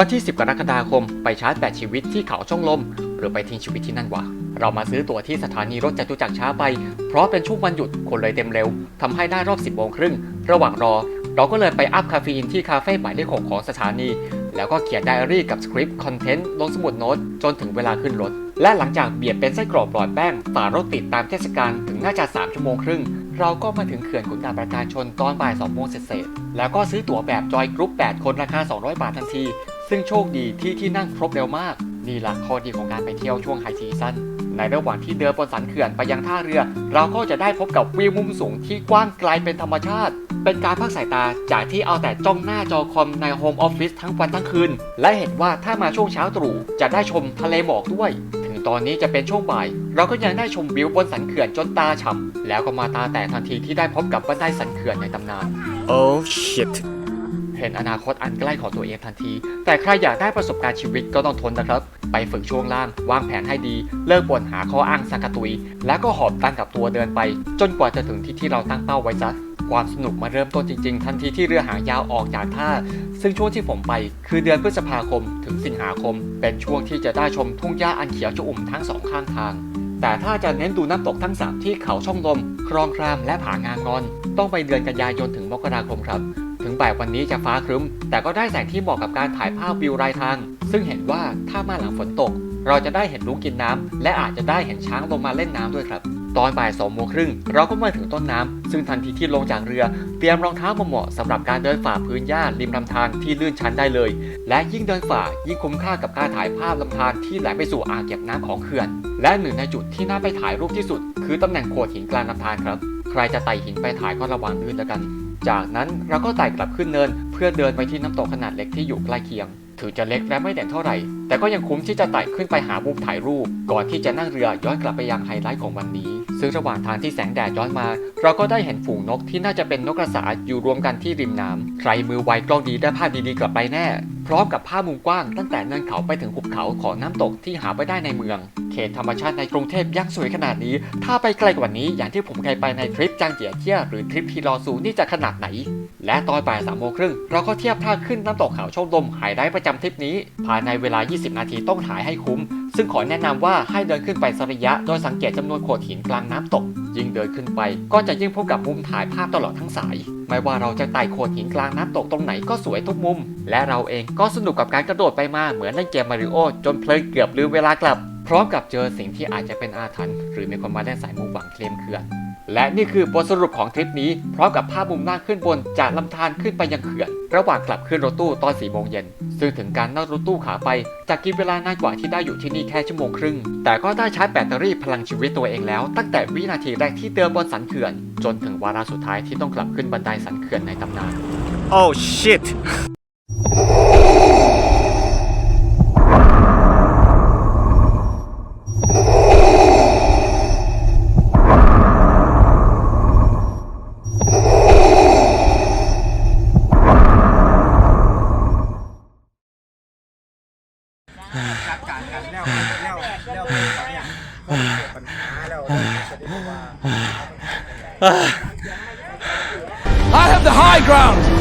วันที่ 10 กรกฎาคม ไปชาร์จแบตชีวิตที่เขาช่องลม หรือไปทิ้งชีวิตที่นั่นวะ เรามาซื้อตั๋วที่สถานีรถจตุจักรช้าไป เพราะเป็นช่วงวันหยุดคนเลยเต็มเร็วทำให้ได้รอบ 10โมงครึ่ง ระหว่างรอ เราก็เลยไปอัพคาเฟอีนที่คาเฟ่หมายเลขหกของสถานี แล้วก็เขียนไดอารี่กับสคริปต์คอนเทนต์ลงสมุดโน้ตจนถึงเวลาขึ้นรถ และหลังจากเบียดเป็นไส้กรอกปลอดแป้งฝ่ารถติดตามเทศกาลถึงน่าจะ3ชั่วโมงครึ่งเราก็มาถึงเขื่อนขุนด่านประการชนตอนบ่าย2โมงเศษๆแล้วก็ซื้อตั๋วแบบจอยกรุ๊ป 8 คนราคา 200 บาททันที ซึ่งโชคดีที่ที่นั่งครบเร็วมาก นี่ละข้อดีของการไปเที่ยวช่วงไฮซีซั่นในระหว่างที่เดินบนสันเขื่อนไปยังท่าเรือ เราก็จะได้พบกับวิวมุมสูงที่กว้างไกลเป็นธรรมชาติ เป็นการพักสายตาจากที่เอาแต่จ้องหน้าจอคอมในโฮมออฟฟิศทั้งวันทั้งคืน และเห็นว่าถ้ามาช่วงเช้าตรู่จะได้ชมทะเลหมอกด้วย ถึงตอนนี้จะเป็นช่วงบ่าย เราก็ยังได้ชมวิวบนสันเขื่อนจนตาฉ่ำแล้วก็มาตาแตกทันทีที่ได้พบกับบันไดสันเขื่อนในตำนาน Oh shit เห็นอนาคตอันใกล้ของตัวเองทันที แต่ใครอยากได้ประสบการณ์ชีวิตก็ต้องทนนะครับ ไปฝึกช่วงล่าง วางแผนให้ดี เลิกบ่นหาข้ออ้างสังกตุย แล้วก็หอบตั้งกับตัวเดินไป จนกว่าจะถึงที่ที่เราตั้งเป้าไว้ซะความสนุกมาเริ่มต้นจริงๆ ทันทีที่เรือหางยาวออกจากท่า ซึ่งช่วงที่ผมไป คือเดือนพฤษภาคมถึงสิงหาคม เป็นช่วงที่จะได้ชมทุ่งหญ้าอันเขียวชอุ่มทั้งสองข้างทาง แต่ถ้าจะเน้นดูน้ำตกทั้งสามที่เขาช่องลม คลองครามและผางางอน ต้องไปเดือนกันยายนถึงมกราคมครับ ถึงบ่ายวันนี้จะฟ้าครึ้ม แต่ก็ได้แสงที่เหมาะกับการถ่ายภาพวิวรายทาง ซึ่งเห็นว่าถ้ามาหลังฝนตก เราจะได้เห็นลุงกินน้ำและอาจจะได้เห็นช้างลงมาเล่นน้ำด้วยครับ ตอนบ่ายสองโมงครึ่งเราก็มาถึงต้นน้ำซึ่งทันทีที่ลงจากเรือ เตรียมรองเท้ามาเหมาะสำหรับการเดินฝ่าพื้นหญ้าริมลำธารที่ลื่นชันได้เลย และยิ่งเดินฝ่ายิ่งคุ้มค่ากับการถ่ายภาพลำธารที่ไหลไปสู่อ่างเก็บน้ำของเขื่อน และหนึ่งในจุดที่น่าไปถ่ายรูปที่สุด คือตำแหน่งโขดหินกลางลำธารครับใครจะไต่หินไปถ่ายก็ระวังลื่นแล้วกัน จากนั้นเราก็ไต่กลับขึ้นเนิน เพื่อเดินไปที่น้ำตกขนาดเล็กที่อยู่ใกล้เคียง ถึงจะเล็กและไม่เด่นเท่าไหร่ แต่ก็ยังคุ้มที่จะไต่ขึ้นไปหามุมถ่ายรูป ก่อนที่จะนั่งเรือย้อนกลับไปยังไฮไลท์ของวันนี้ ซึ่งระหว่างทางที่แสงแดดย้อนมา เราก็ได้เห็นฝูงนกที่น่าจะเป็นนกกระสาอยู่รวมกันที่ริมน้ำใครมือไวกล้องดีได้ภาพดีๆกลับไปแน่ พร้อมกับภาพมุมกว้างตั้งแต่เนินเขาไปถึงหุบเขาของน้ำตกที่หาไม่ได้ในเมือง เขตธรรมชาติในกรุงเทพยังสวยขนาดนี้ ถ้าไปไกลกว่านี้อย่างที่ผมเคยไปในทริปจางเจียเที่ยหรือทริปทีรอซูนี่จะขนาดไหน และตอนบ่ายสามโมงครึ่งเราก็เทียบท่าขึ้นน้ำตกเขาช่องลมไฮไลท์ประจำทริปนี้ ภายในเวลา 20 นาทีต้องถ่ายให้คุ้ม ซึ่งขอแนะนำว่าให้เดินขึ้นไปสระยะ โดยสังเกตจำนวนโขดหินกลางน้ำตก ยิ่งเดินขึ้นไป ก็จะยิ่งพบกับมุมถ่ายภาพตลอดทั้งสาย ไม่ว่าเราจะไต่โขดหินกลางน้ำตกตรงไหนก็สวยทุกมุม และเราเองก็สนุกกับการกระโดดไปมาเหมือนเล่นเกมมาริโอจนเพลินเกือบลืมเวลากลับ พร้อมกับเจอสิ่งที่อาจจะเป็นอาถรรพ์หรือมีคนมาเล่นสายมูหวังเคลมเขื่อน และนี่คือบทสรุปของทริปนี้พร้อมกับภาพมุมหน้าขึ้นบนจากลำธารขึ้นไปยังเขื่อน ระหว่างกลับขึ้นรถตู้ตอน4โมงเย็น ซึ่งถึงการนั่งรถตู้ขาไปจะกินเวลานานกว่าที่ได้อยู่ที่นี่แค่ชั่วโมงครึ่ง แต่ก็ได้ชาร์จแบตเตอรี่พลังชีวิตตัวเองแล้ว ตั้งแต่วินาทีแรกที่เดินบนสันเขื่อน จนถึงวาระสุดท้ายที่ต้องกลับขึ้นบันไดสันเขื่อนในตำนาน Oh shit จัดการกันแล้วแล้วแล้วเป็นสองอย่างพอเกิดปัญหาแล้วจะได้บอกว่า I have the high ground.